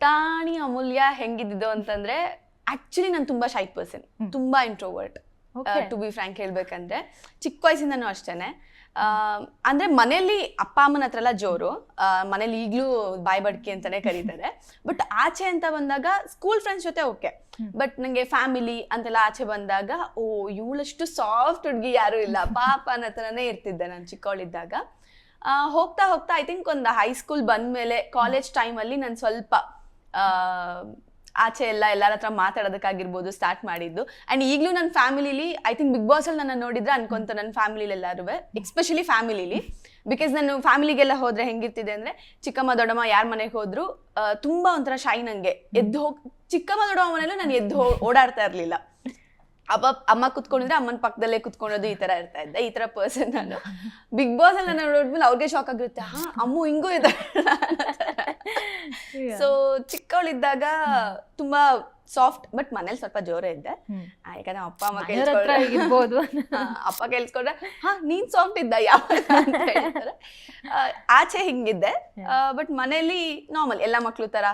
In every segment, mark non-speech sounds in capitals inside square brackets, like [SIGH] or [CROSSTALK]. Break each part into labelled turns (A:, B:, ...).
A: ಪುಟಾಣಿ ಅಮೂಲ್ಯ ಹೆಂಗಿದ್ದು ಅಂತಂದ್ರೆ ಆಕ್ಚುಲಿ ನಾನು ತುಂಬಾ ಶೈಟ್ ಪರ್ಸನ್ ತುಂಬಾ ಇಂಟ್ರೋವರ್ಟ್. ಟು ಬಿ ಫ್ರಾಂಕ್ ಹೇಳ್ಬೇಕಂದ್ರೆ ಚಿಕ್ಕ ವಯಸ್ಸಿಂದನೂ ಅಷ್ಟೇನೆ. ಅಂದ್ರೆ ಮನೇಲಿ ಅಪ್ಪ ಅಮ್ಮನ ಹತ್ರ ಎಲ್ಲ ಜೋರು. ಮನೇಲಿ ಈಗಲೂ ಬಾಯ್ ಬಡ್ಕಿ ಅಂತಾನೆ ಕರೀತಾರೆ. [LAUGHS] ಬಟ್ ಆಚೆ ಅಂತ ಬಂದಾಗ ಸ್ಕೂಲ್ ಫ್ರೆಂಡ್ಸ್ ಜೊತೆ ಓಕೆ ಬಟ್ ನಂಗೆ ಫ್ಯಾಮಿಲಿ ಅಂತೆಲ್ಲ ಆಚೆ ಬಂದಾಗ ಓ ಇವಳಷ್ಟು ಸಾಫ್ಟ್ ಹುಡುಗಿ ಯಾರು ಇಲ್ಲ. [LAUGHS] ಪಾಪ ಅನ್ನೋ ಥರನೇ ಇರ್ತಿದ್ದೆ ನಾನು ಚಿಕ್ಕವಳಿದ್ದಾಗ. ಹೋಗ್ತಾ ಹೋಗ್ತಾ ಐ ಥಿಂಕ್ ಒಂದು ಹೈಸ್ಕೂಲ್ ಬಂದ್ಮೇಲೆ ಕಾಲೇಜ್ ಟೈಮಲ್ಲಿ ನಾನು ಸ್ವಲ್ಪ ಆಚೆ ಎಲ್ಲ, ಎಲ್ಲರ ಹತ್ರ ಮಾತಾಡೋದಕ್ಕಾಗಿರ್ಬೋದು ಸ್ಟಾರ್ಟ್ ಮಾಡಿದ್ದು. ಆ್ಯಂಡ್ ಈಗಲೂ ನನ್ನ ಫ್ಯಾಮಿಲಿಲಿ ಐ ಥಿಂಕ್ ಬಿಗ್ ಬಾಸಲ್ಲಿ ನನ್ನ ನೋಡಿದ್ರೆ ಅನ್ಕೊಂತ ನನ್ನ ಫ್ಯಾಮಿಲಿಲಿ ಎಲ್ಲರೂ ಎಕ್ಸ್ಪೆಷಲಿ ಫ್ಯಾಮಿಲಿಲಿ ಬಿಕಾಸ್ ನಾನು ಫ್ಯಾಮಿಲಿಗೆಲ್ಲ ಹೋದ್ರೆ ಹೆಂಗಿರ್ತಿದೆ ಅಂದ್ರೆ, ಚಿಕ್ಕಮ್ಮ, ದೊಡ್ಡಮ್ಮ ಯಾರ ಮನೆಗೆ ಹೋದ್ರು ತುಂಬ ಒಂಥರ ಶೈನ್ ನಂಗೆ. ಎದ್ದು ಹೋಗ್, ಚಿಕ್ಕಮ್ಮ, ದೊಡ್ಡಮ್ಮ ಮನೇಲೂ ನಾನು ಎದ್ದು ಓಡಾಡ್ತಾ ಇರಲಿಲ್ಲ. ಅಪ್ಪ, ಅಮ್ಮ ಕುತ್ಕೊಂಡಿದ್ರೆ ಅಮ್ಮನ ಪಕ್ಕದಲ್ಲೇ ಕುತ್ಕೊಳ್ಳೋದು ಈ ತರ ಇರ್ತಾ ಇದ್ದೆ, ಈ ತರ ಪರ್ಸನ್ ನಾನು. ಬಿಗ್ ಬಾಸ್ ಅಲ್ಲಿ ನಾನು ನೋಡಿದ್ಮೇಲೆ ಅವ್ರಿಗೆ ಶಾಕ್ ಆಗಿರುತ್ತೆ. ಹಾ, ಅಮ್ಮು ಹಿಂಗೂ ಇದೆ [LAUGHS] [LAUGHS] ಸೊ ಚಿಕ್ಕವಳಿದ್ದಾಗ ತುಂಬಾ ಸಾಫ್ಟ್ ಬಟ್ ಮನೇಲಿ ಸ್ವಲ್ಪ ಜೋರೇ ಇದ್ದೆ. ಯಾಕಂದ್ರೆ ಅಪ್ಪ ಅಮ್ಮ ಕೇಳಿಸ್ಕೊಂಡ್ರೆ
B: ಇರ್ಬೋದು. [LAUGHS]
A: ಅಪ್ಪ ಕೇಳಿಸ್ಕೊಂಡ್ರೆ ಹಾ ನೀನ್ ಸಾಫ್ಟ್ ಇದ್ದ ಯಾವ ಆಚೆ ಹಿಂಗಿದ್ದೆ. ಬಟ್ ಮನೇಲಿ ನಾರ್ಮಲ್ ಎಲ್ಲ ಮಕ್ಳು ತರ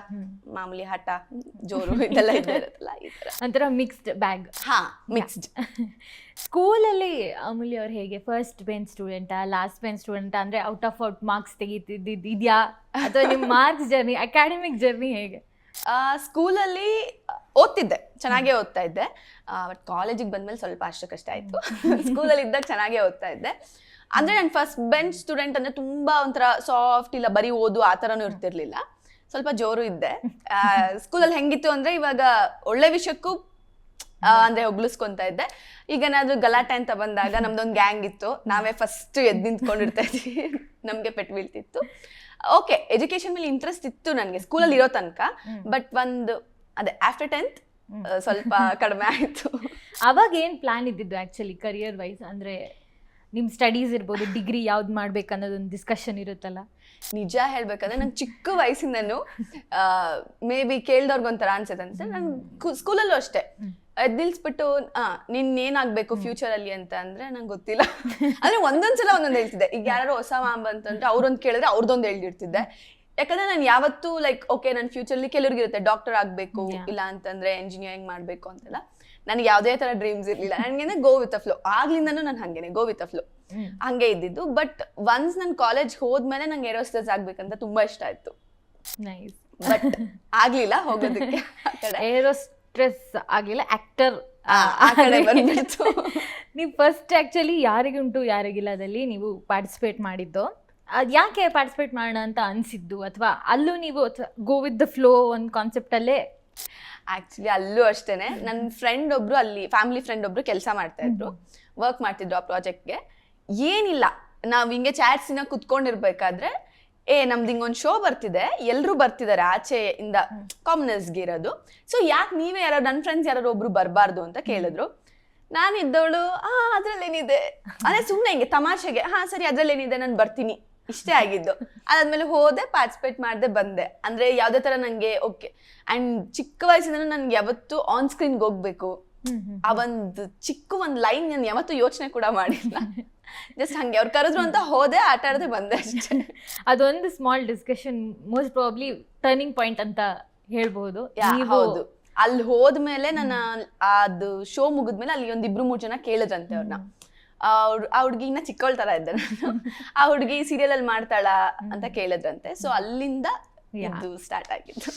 A: ಮಾಮೂಲಿ ಹಠ ಜೋರು [LAUGHS] ಇದೆಲ್ಲ ಇರುತ್ತಲ್ಲ ಈ ತರ.
B: ಒಂಥರ ಮಿಕ್ಸ್ಡ್ ಬ್ಯಾಗ್
A: ಹಾ ಮಿಕ್ಸ್ಡ್
B: ಸ್ಕೂಲಲ್ಲಿ ಅಮೂಲಿ ಅವ್ರು ಹೇಗೆ? ಫಸ್ಟ್ ಬೆಂಚ್ ಸ್ಟೂಡೆಂಟಾ ಲಾಸ್ಟ್ ಬೆಂಚ್ ಸ್ಟೂಡೆಂಟಾ ಅಂದ್ರೆ ಔಟ್ ಆಫ್ ಔಟ್ ಮಾರ್ಕ್ಸ್ ತೆಗೀತಿದ್ದಿದ್ಯಾ ಅಥವಾ ನಿಮ್ಮ ಮಾರ್ಕ್ಸ್ ಜರ್ನಿ ಅಕಾಡೆಮಿಕ್ ಜರ್ನಿ ಹೇಗೆ?
A: ಸ್ಕೂಲಲ್ಲಿ ಓದ್ತಿದ್ದೆ ಚೆನ್ನಾಗೇ ಓದ್ತಾ ಇದ್ದೆ. ಬಟ್ ಕಾಲೇಜಿಗೆ ಬಂದ್ಮೇಲೆ ಸ್ವಲ್ಪ ಅಷ್ಟಕ್ಕಷ್ಟೇ ಆಯ್ತು. ಸ್ಕೂಲಲ್ಲಿ [LAUGHS] ಇದ್ದಾಗ ಚೆನ್ನಾಗೇ ಓದ್ತಾ ಇದ್ದೆ. ಅಂದ್ರೆ ನಾನು ಫಸ್ಟ್ ಬೆಂಚ್ ಸ್ಟೂಡೆಂಟ್ ಅಂದ್ರೆ ತುಂಬಾ ಒಂಥರ ಸಾಫ್ಟ್ ಇಲ್ಲ ಬರೀ ಓದು ಆ ಥರನೂ ಇರ್ತಿರ್ಲಿಲ್ಲ. ಸ್ವಲ್ಪ ಜೋರು ಇದ್ದೆ. ಸ್ಕೂಲಲ್ಲಿ ಹೆಂಗಿತ್ತು ಅಂದ್ರೆ ಇವಾಗ ಒಳ್ಳೆ ವಿಷಯಕ್ಕೂ ಅಂದ್ರೆ ಹೊಗ್ಲಿಸ್ಕೊಂತ ಇದ್ದೆ. ಈಗ ಏನಾದ್ರು ಗಲಾಟೆ ಅಂತ ಬಂದಾಗ ನಮ್ದೊಂದು ಗ್ಯಾಂಗ್ ಇತ್ತು. ನಾವೇ ಫಸ್ಟ್ ಎದ್ದು ನಿಂತ್ಕೊಂಡಿರ್ತಾ ಇದ್ವಿ. [LAUGHS] ನಮ್ಗೆ ಪೆಟ್ಟು ಬೀಳ್ತಿತ್ತು. ಓಕೆ ಎಜುಕೇಶನ್ ಮೇಲೆ ಇಂಟ್ರೆಸ್ಟ್ ಇತ್ತು ನನಗೆ. ಸ್ಕೂಲಲ್ಲಿ ಇರೋ ತನಕ. ಬಟ್ ಒಂದು ಅದೇ ಆಫ್ಟರ್ ಟೆಂತ್ ಸ್ವಲ್ಪ [LAUGHS] ಕಡಿಮೆ ಆಯ್ತು.
B: ಅವಾಗ ಏನು ಪ್ಲಾನ್ ಇದ್ದಿದ್ದು ಆ್ಯಕ್ಚುಲಿ ಕರಿಯರ್ ವೈಸ್ ಅಂದರೆ ನಿಮ್ಮ ಸ್ಟಡೀಸ್ ಇರ್ಬೋದು ಡಿಗ್ರಿ ಯಾವ್ದು ಮಾಡ್ಬೇಕು ಅನ್ನೋದೊಂದು ಡಿಸ್ಕಷನ್ ಇರುತ್ತಲ್ಲ?
A: ನಿಜ ಹೇಳ್ಬೇಕಂದ್ರೆ ನಂಗೆ ಚಿಕ್ಕ ವಯಸ್ಸಿಂದನು ಮೇ ಬಿ ಕೇಳ್ದವ್ರಿಗೊಂಥರ ಅನ್ಸುತ್ತೆ ಅಂತ ನಾನು ಸ್ಕೂಲಲ್ಲೂ ಅಷ್ಟೇ. ಅದು ನಿಲ್ಸ್ಬಿಟ್ಟು ಆ ನಿನ್ ಏನಾಗ್ಬೇಕು ಫ್ಯೂಚರ್ ಅಲ್ಲಿ ಅಂತ ಅಂದ್ರೆ ನಂಗೆ ಗೊತ್ತಿಲ್ಲ. [LAUGHS] ಅಂದ್ರೆ ಒಂದೊಂದ್ಸಲ ಒಂದೊಂದು ಹೇಳ್ತಿದ್ದೆ. ಈಗ ಯಾರು ಹೊಸ ಮಾಮ್ ಅಂತಂದ್ರೆ ಅವ್ರೊಂದು ಕೇಳಿದ್ರೆ ಅವ್ರದ್ದೊಂದು ಹೇಳ್ದಿರ್ತಿದ್ದೆ ಯಾಕಂದ್ರೆ ನಾನು ಯಾವತ್ತೂ ಲೈಕ್ ಓಕೆ ನನ್ನ ಫ್ಯೂಚರ್ಲಿ ಕೆಲವ್ರಿಗೆ ಇರುತ್ತೆ ಡಾಕ್ಟರ್ ಆಗಬೇಕು. ಇಲ್ಲ ಅಂತಂದ್ರೆ ಇಂಜಿನಿಯರಿಂಗ್ ಮಾಡಬೇಕು ಅಂತೆಲ್ಲ. ನನಗೆ ಯಾವುದೇ ತರ ಡ್ರೀಮ್ಸ್ ಇರಲಿಲ್ಲ. ನನಗೆ ಗೋ ವಿತ್ ಅ ಫ್ಲೋ ಆಗ್ಲಿಂದನೂ ನಾನು ಹಂಗೇನೆ ಗೋ ವಿತ್ ಅ ಫ್ಲೋ ಹಂಗೆ ಇದ್ದಿದ್ದು. ಬಟ್ ಒನ್ಸ್ ನಾನು ಕಾಲೇಜ್ ಹೋದ್ಮೇಲೆ ನಂಗೆ ಏರೋಸ್ಟೇಸ್ ಆಗ್ಬೇಕಂತ ತುಂಬಾ ಇಷ್ಟ ಆಯ್ತು. ಬಟ್ [LAUGHS] ಆಗ್ಲಿಲ್ಲ ಹೋಗೋದಕ್ಕೆ ಆ ಆಗಿಲ್ಲ
B: ಏರೋ ಸ್ಟ್ರೆಸ್ ಆಗಲಿಲ್ಲ ಆ್ಯಕ್ಟರ್
A: ಆ, ಆ ಕಡೆ ಬಂದ್ಬಿಡ್ತು. [LAUGHS]
B: ನೀವು ಫಸ್ಟ್ ಆಕ್ಚುಲಿ ಯಾರಿಗುಂಟು ಯಾರಿಗಿಲ್ಲದಲ್ಲಿ ನೀವು ಪಾರ್ಟಿಸಿಪೇಟ್ ಮಾಡಿದ್ದು? ಅದು ಯಾಕೆ ಪಾರ್ಟಿಸಿಪೇಟ್ ಮಾಡೋಣ ಅಂತ ಅನಿಸಿದ್ದು ಅಥವಾ ಅಲ್ಲೂ ನೀವು ಗೋ ವಿತ್ ದ ಫ್ಲೋ ಒಂದು ಕಾನ್ಸೆಪ್ಟಲ್ಲೇ
A: ಆ್ಯಕ್ಚುಲಿ ಅಲ್ಲೂ ಅಷ್ಟೇನೆ. ನನ್ನ ಫ್ರೆಂಡ್ ಒಬ್ರು ಅಲ್ಲಿ ಫ್ಯಾಮಿಲಿ ಫ್ರೆಂಡ್ ಒಬ್ರು ಕೆಲಸ ಮಾಡ್ತಾ ಇದ್ರು. ವರ್ಕ್ ಮಾಡ್ತಿದ್ರು ಆ ಪ್ರಾಜೆಕ್ಟ್ಗೆ ಏನಿಲ್ಲ. ನಾವು ಹಿಂಗೆ ಚಾಟ್ಸಿನ ಕುತ್ಕೊಂಡಿರ್ಬೇಕಾದ್ರೆ ಏ ನಮ್ದು ಹಿಂಗೊಂದು ಶೋ ಬರ್ತಿದೆ. ಎಲ್ಲರೂ ಬರ್ತಿದ್ದಾರೆ ಆಚೆಯಿಂದ ಕಾಮನರ್ಸ್ಗೆ ಇರೋದು. ಸೊ ಯಾಕೆ ನೀವೇ ಯಾರು ನನ್ನ ಫ್ರೆಂಡ್ಸ್ ಯಾರು ಒಬ್ರು ಬರಬಾರ್ದು ಅಂತ ಕೇಳಿದ್ರು. ನಾನು ಇದ್ದವಳು ಆ ಅದ್ರಲ್ಲೇನಿದೆ. ಅದೇ ಸುಮ್ಮನೆ ಹಿಂಗೆ ತಮಾಷೆಗೆ ಹಾ ಸರಿ ಅದ್ರಲ್ಲೇನಿದೆ ನಾನು ಬರ್ತೀನಿ. ಇಷ್ಟೇ ಆಗಿದ್ದು. ಅದಾದ್ಮೇಲೆ ಹೋದೆ ಪಾರ್ಟಿಸಿಪೇಟ್ ಮಾಡಿದೆ ಬಂದೆ. ಅಂದ್ರೆ ಯಾವ್ದೇ ತರ ನಂಗೆ ಓಕೆ ಅಂಡ್ ಚಿಕ್ಕ ವಯಸ್ಸಿಂದ ನನ್ಗೆ ಯಾವತ್ತು ಆನ್ ಸ್ಕ್ರೀನ್ಗೆ ಹೋಗ್ಬೇಕು. ಆ ಒಂದು ಚಿಕ್ಕ ಒಂದು ಲೈನ್ ನಾನು ಯಾವತ್ತೂ ಯೋಚನೆ ಕೂಡ ಮಾಡಿಲ್ಲ. [LAUGHS] ಜಸ್ಟ್ ಹಂಗೆ ಅವ್ರು ಕರೆದ್ರು ಅಂತ ಹೋದೆ ಆಟ ಆಡದೆ ಬಂದೆ ಅಷ್ಟೇ. [LAUGHS]
B: ಅದೊಂದು small discussion most probably turning point ಅಂತ ಹೇಳ್ಬಹುದು
A: ಹೌದು. ಅಲ್ಲಿ ಹೋದ್ಮೇಲೆ ನನ್ನ ಅದು ಶೋ ಮುಗಿದ್ಮೇಲೆ ಅಲ್ಲಿ ಒಂದಿಬ್ರು ಇಬ್ರು ಮೂರ್ ಜನ ಕೇಳಿದ್ರಂತೆ ಅವ್ರನ್ನ ಅವ್ರು ಆ ಹುಡುಗಿನ ಚಿಕ್ಕವಳ ತರ ಇದ್ದ ನಾನು. ಆ ಹುಡುಗಿ ಸೀರಿಯಲ್ ಅಲ್ಲಿ ಮಾಡ್ತಾಳ ಅಂತ ಕೇಳಿದ್ರಂತೆ. ಸೊ ಅಲ್ಲಿಂದ ಸ್ಟಾರ್ಟ್ ಆಗಿತ್ತು